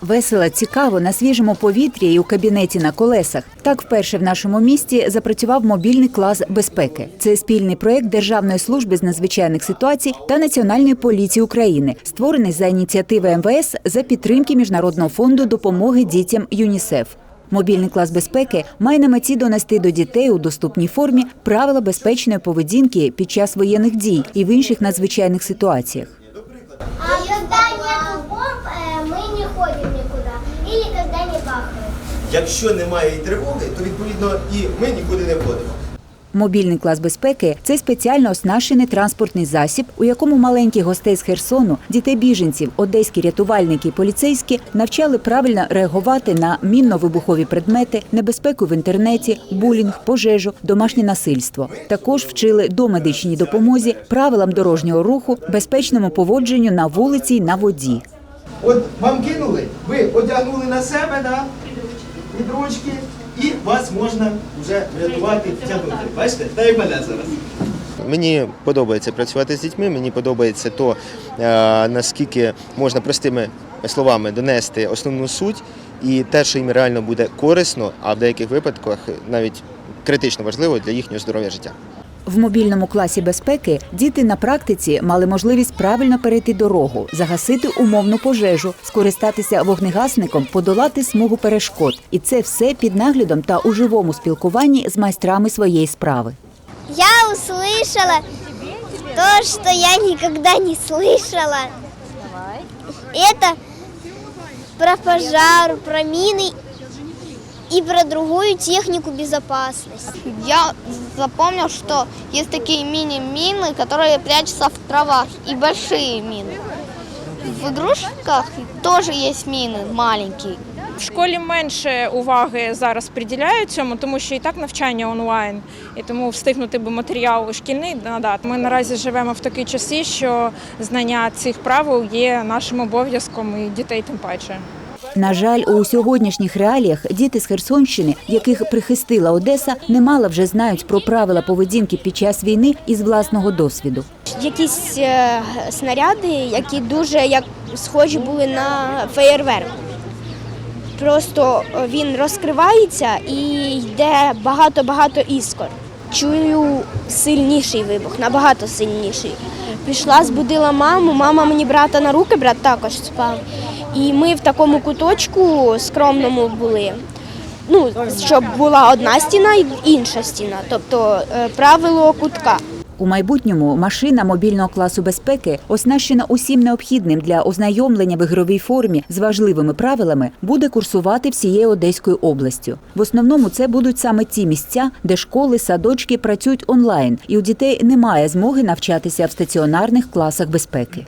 Весело, цікаво на свіжому повітрі і у кабінеті на колесах. Так вперше в нашому місті запрацював мобільний клас безпеки. Це спільний проект Державної служби з надзвичайних ситуацій та Національної поліції України, створений за ініціативи МВС за підтримки Міжнародного фонду допомоги дітям ЮНІСЕФ. Мобільний клас безпеки має на меті донести до дітей у доступній формі правила безпечної поведінки під час воєнних дій і в інших надзвичайних ситуаціях. Якщо немає і тривоги, то відповідно і ми нікуди не входимо. Мобільний клас безпеки це спеціально оснащений транспортний засіб, у якому маленьких гостей з Херсону, дітей біженців, одеські рятувальники і поліцейські навчали правильно реагувати на мінно-вибухові предмети, небезпеку в інтернеті, булінг, пожежу, домашнє насильство. Також вчили домедичній допомозі, правилам дорожнього руху, безпечному поводженню на вулиці й на воді. От вам кинули, ви одягнули на себе, да? Підручки, і вас можна вже врятувати, втягнути. Бачите? Та й мене зараз. Мені подобається працювати з дітьми, мені подобається то, е, наскільки можна простими словами донести основну суть і те, що їм реально буде корисно, а в деяких випадках навіть критично важливо для їхнього здоров'я життя. В мобільному класі безпеки діти на практиці мали можливість правильно перейти дорогу, загасити умовну пожежу, скористатися вогнегасником, подолати смугу перешкод. І це все під наглядом та у живому спілкуванні з майстрами своєї справи. Я услышала то, что я никогда не слышала. Это про пожар, про мины и про другую технику безопасности. Я запомнил, что есть такие мини-мины, которые прячутся в травах, и большие мины. В игрушках тоже есть мины маленькие. В школі менше уваги зараз приділяють цьому, тому що і так навчання онлайн, і тому встигнути би матеріал шкільний надати. Ми наразі живемо в такі часи, що знання цих правил є нашим обов'язком і дітей тим паче. На жаль, у сьогоднішніх реаліях діти з Херсонщини, яких прихистила Одеса, немало вже знають про правила поведінки під час війни із власного досвіду. якісь е, снаряди, які дуже як схожі були на феєрверк. Просто він розкривається і йде багато-багато іскор. Чую сильніший вибух, набагато сильніший. Пішла, збудила маму, мама мені брата на руки, брат також спав. І ми в такому куточку скромному були. Ну, щоб була одна стіна і інша стіна, тобто е, правило кутка. У майбутньому машина мобільного класу безпеки, оснащена усім необхідним для ознайомлення в ігровій формі з важливими правилами, буде курсувати всією Одеською областю. В основному це будуть саме ті місця, де школи, садочки працюють онлайн, і у дітей немає змоги навчатися в стаціонарних класах безпеки.